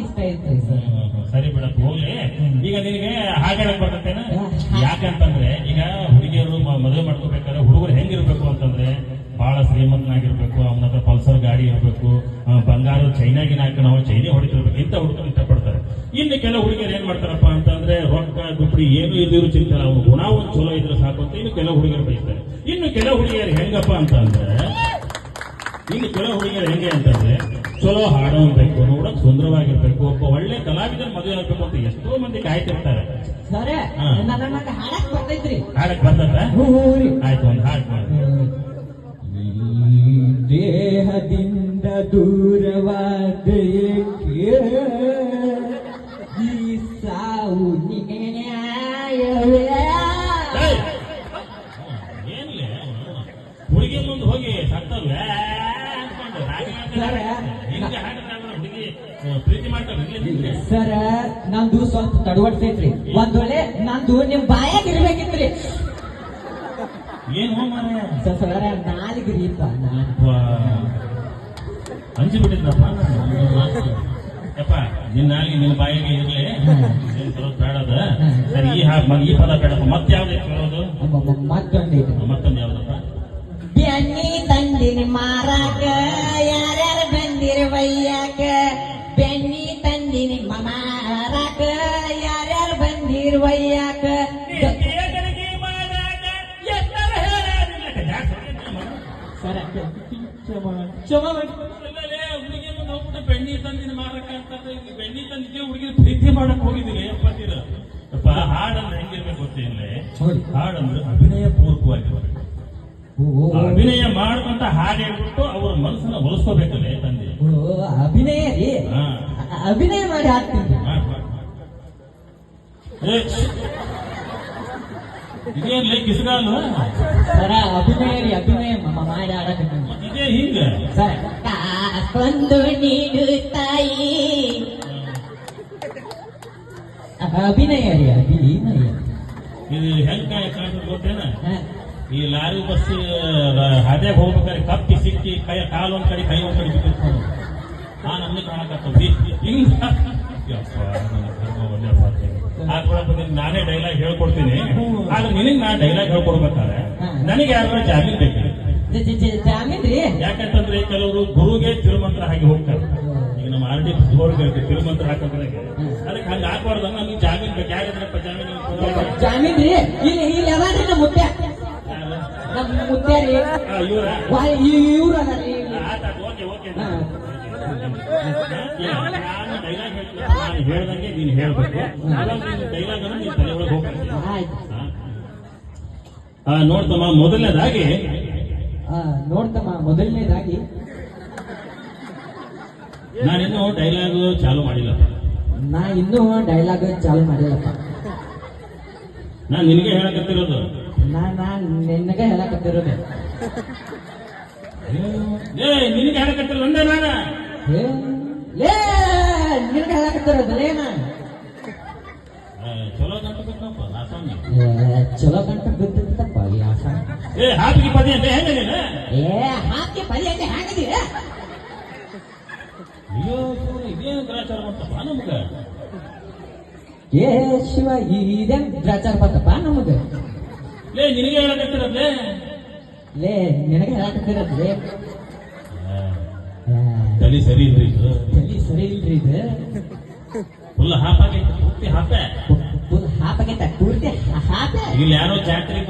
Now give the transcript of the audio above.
ಇಷ್ಟ ಸರಿ ಮೇಡಮ್ ಹೋಗ್ಲಿ. ಈಗ ನಿನಗೆ ಹಾಗೆ ಬರ್ತೇನ ಯಾಕಂತಂದ್ರೆ ಈಗ ಹುಡುಗಿಯರು ಮದುವೆ ಮಾಡ್ಕೋಬೇಕಾದ್ರೆ ಹುಡುಗರು ಹೆಂಗಿರ್ಬೇಕು ಅಂತಂದ್ರೆ ಬಹಳ ಶ್ರೀಮಂತನಾಗಿರ್ಬೇಕು ಅವನ ಹತ್ರ ಪಲ್ಸರ್ ಗಾಡಿ ಇರಬೇಕು ಬಂಗಾರ ಚೈನಾಗಿನ ಹಾಕಿ ನಾವು ಚೈನಿ ಹೊಡಿತಿರ್ಬೇಕು ಇಂಥ ಹುಡುಗರು ಇಷ್ಟಪಡ್ತಾರೆ. ಇನ್ನು ಕೆಲವು ಹುಡುಗಿಯರು ಏನ್ ಮಾಡ್ತಾರಪ್ಪ ಅಂತಂದ್ರೆ ರೊಕ್ಕ ದುಪ್ಪಡಿ ಏನು ಇದ್ರು ಚಿಂತೆ ಅವ್ನು ಗುಣ ಒಂದು ಚಲೋ ಇದ್ರೆ ಸಾಕು ಅಂತ ಇನ್ನು ಕೆಲವು ಹುಡುಗಿಯರು ಬಯಸ್ತಾರೆ ಇನ್ನು ಕೆಲವು ಹುಡುಗಿಯರು ಹೆಂಗಪ್ಪ ಅಂತಂದ್ರೆ ಇನ್ನು ಕೆಲವು ಹುಡುಗಿಯರು ಹೆಂಗೆ ಅಂತಂದ್ರೆ ಚಲೋ ಹಾಡು ಅನ್ಬೇಕು ನೋಡಕ್ ಸುಂದರವಾಗಿರ್ಬೇಕು. ಒಬ್ಬ ಒಳ್ಳೆ ಕಲಾವಿದರ ಮದುವೆ ಆಗ್ಬೇಕು ಅಂತ ಎಷ್ಟೋ ಮಂದಿ ಕಾಯ್ತಿರ್ತಾರೆ. ಹಾಡಕ್ ರೀ. ಆಯ್ತು ಒಂದು ಹಾಡ್ ಮಾಡಿ. ದೇಹದಿಂದ ದೂರವಾದ ಸಾವು ನ್ಯಾಯವೇ? ಏನ್ಲೇ ಹುಡುಗಿ ಮುಂದೆ ಹೋಗಿ ಸತ್ತವ್ರೆ ಅನ್ಕೊಂಡು ಹಾಗೆ ಸರ. ಹಿಂಗೆ ಹಾಡಿದ್ರೆ ಅವ್ರ ಹುಡುಗಿ ಆ, ಪ್ರೀತಿ ಸರ ನಂದು ಸ್ವಲ್ಪ ತಡವಡ್ತೈತ್ರಿ ಒಂದ್ ವೇಳೆ ನಂದು ನಿಮ್ ಬಾಯಾಗ ಇರ್ಬೇಕಿತ್ರಿ. ಏನು ಮಾರಾಯ? ಸ- ಸರ ನಾಲ್ಗ್ರಿಪ್ಪ. ಅಂಜಿ ಬಿಟ್ಟಿದ್ನಪ್ಪ. ಯಪ್ಪ ನಿನ್ನ ನಾಲಿಗೆ ನಿನ್ನ ಬಾಯಿಗೆ ಇರ್ಲಿ. ಏನ್ ಬರೋದು ಬೇಡ ಸರಿ ಈ ಹಾ ಮ- ಈ ಪದ ಬೇಡಪ್ಪ ಮತ್ತೆ ಯಾವ್ದು ಕೇಳೋದು ಮತ್ತೊಂದು ಮತ್ತೊಂದು ಯಾವ್ದಪ್ಪ? ಬೆನ್ನಿ ತಂದಿನಿ ಮಾರಾಕ. ಯಾರ್ಯಾರು ಬಂದಿರಿ ವಯ್ಯಾಕ. ಬಂದಿರಿ ವಯ್ಯಾಕ ಸರ ಕ್ಷಮ ಬೆಣ್ಣಿ ತಂದಿನ ಮಾರಕ ಬೆಣ್ಣಿ ತಂದಿಗೆ ಹುಡುಗಿ ಪ್ರೀತಿ ಮಾಡಕ್ ಹೋಗಿದ್ದೀನಿ. ಹಾಡಂದ್ರೆ ಹೆಂಗಿರ್ಬೇಕು ಗೊತ್ತಿಲ್ಲ. ನೋಡಿ. ಹಾಡಂದ್ರೆ ಅಭಿನಯ ಪೂರ್ವಕವಾಗಿರ್ಬೇಕು ಅಭಿನಯ ಮಾಡ್ಕೊಂತ ಹಾಡು ಹೇಳ್ಬಿಟ್ಟು ಅವ್ರ ಮನಸ್ಸನ್ನ ಒಲಿಸ್ಕೋಬೇಕಲ್ಲ ತಂದೆ. ಓ, ಅಭಿನಯ ರೀ. ಹಾ. ಅಭಿನಯ ಮಾಡಿ ಹಾಕ್ತೀನಿ. ಏ, ಇದೇನ್ಲೇ ಕಿಸ್ಗಾಲು ಸರ ಅಭಿನಯ ರೀ ಅಭಿನಯ. ಮಾಡಿ ಆಡಕತ್ತೀನಿ ಇದೇ ಹಿಂಗ? ಸರ್ ಕಾಸ್ಕೊಂಡು ನೀಡು ತಾಯಿ. ಅಭಿನಯ ರೀ ಅಭಿನಯ. ಇದು ಹೆಂಗ್ ಕಾಯ ಗೊತ್ತೇನ. ಈ ಲಾರಿ ಬಸ್ ಹಾದ್ಯಾಗ ಹೋಗ್ಬೇಕಾದ್ರೆ ಕಪ್ಪಿ ಸಿಕ್ಕಿ ಕೈ ಕಾಲು ಒಂದ್ ಕಡೆ ಕೈ ಒಂದ್ ಕಡೆ ಬಿಟ್ಟಿರ್ತಾವ ಆ ನಮ್ಗೆ ಕಾಣಕತ್ತವ ಹಿಂಗ ಯಪ್ಪ, ನನ್ನ ಒಳ್ಳೆ ನಾನೇ ಡೈಲಾಗ್ ಹೇಳ್ಕೊಡ್ತೀನಿ. ಆದ್ರೆ ನಿನಗೆ ನಾ ಡೈಲಾಗ್ ಹೇಳ್ಕೊಡ್ಬೇಕಾದ್ರೆ ನನಗೆ ಯಾರು ಜಾಮೀನ್ ಬೇಕು. ಜಾಮೀನ್ ರೀ ಯಾಕಂತಂದ್ರೆ ಕೆಲವರು ಗುರುಗೆ ತಿರುಮಂತ್ರ ಹಾಕಿ ಹೋಗ್ತಾರೆ. ಈಗ ನಮ್ಮ ಆರ್ ಡಿ ಗೋರ್ಗೆ ತಿರುಮಂತ್ರ ಹಾಕೋದ್ರೆ ಅದಕ್ಕೆ ಹಂಗ ಹಾಕಬಾರ್ದು ನನಗೆ ಜಾಮೀನ್ ಬೇಕು ಯಾಕಂದ್ರಪ್ಪ ಜಾಮೀನ್ ರೀ ಇಲ್ಲಿ ನಮ್ಮ ಮುತ್ಯ ರೀ. ಇವ್ರ? Okay okay. ನಾನು ಡೈಲಾಗ್ ಹೇಳ್ತೀನಿ ನಾನು ಹೇಳ್ದಂಗೆ ನೀನು ಹೇಳ್ಬೇಕು ಅವಾಗ ನೀನು ಡೈಲಾಗ್ ಅನ್ನು ನೀನು ತಲೆ ಒಳಗೆ ಹೋಗ್ಬೇಕು ಆಯ್ತು ಆ, ನೋಡ್ತಮ್ಮ ಮೊದಲನೇದಾಗಿ ನೋಡ್ತಮ್ಮ ಮೊದಲನೇದಾಗಿ ನಾನಿನ್ನು ಡೈಲಾಗ್ ಚಾಲು ಮಾಡಿಲ್ಲಪ್ಪ ನಾ ಇನ್ನು ಡೈಲಾಗ್ ಚಾಲು ಮಾಡಿಲ್ಲಪ್ಪ ನಾನು ನಿನಗೆ ಹೇಳಕತ್ತಿರೋದು. ನಾ ನಾ ನಿನಗೆ ಹೇಳಕತ್ತಿರೋದು ಏ ನಿನಗೆ ಹೇಳಕತ್ತಿರೋದು. ಅಂದೆ ನಾನ ಲೇ ನಿನಗೆ ಹೇಳಕತ್ತಿರೋದು ಲೇ ನಾ ಆ, ಚಲೋ ಆಸಾಮಿ ಏ, ಚಲೋ ಗಂಟ ಬಿದ್ದಿತ್ತಪ್ಪ ಈ ಏ ಹಾಪಿಗೆ ಪದಿ ಅಂತ ಹೆಂಗ ನೀನು? ಏ ಹಾಕಿ ಪದಿ ಅಂತ ಅಯ್ಯೋ ಇದೇನು ಗ್ರಾಚಾರ ನಮ್ಗ? ಏ ಶಿವ ಇದೇನ್ ಗ್ರಾಚಾರ ಬಂತಪ್ಪ ನಮಗೆ? ಲೇ ನಿನಗೆ ಹೇಳಕತ್ತಿರೋದ್ಲೇ ಲೇ? ನಿನಗೆ ಹೇಳಕತ್ತಿರೋದು ಲೇ? ಆ, ತಲೆ ಸರಿ ಇಲ್ರಿ ಇದು? ತಲೆ ಸರಿ ಇಲ್ರಿ ಇದು? ಫುಲ್ ಹಾಪಾಗೈತೆ ಪೂರ್ತಿ ಹಾಪೆ ಫುಲ್ ಹಾಪಾಗೈತೆ ಪೂರ್ತಿ ಹಾಪೆ ಇಲ್ಲಿ ಯಾರೋ ಜಾತ್ರೆಗೆ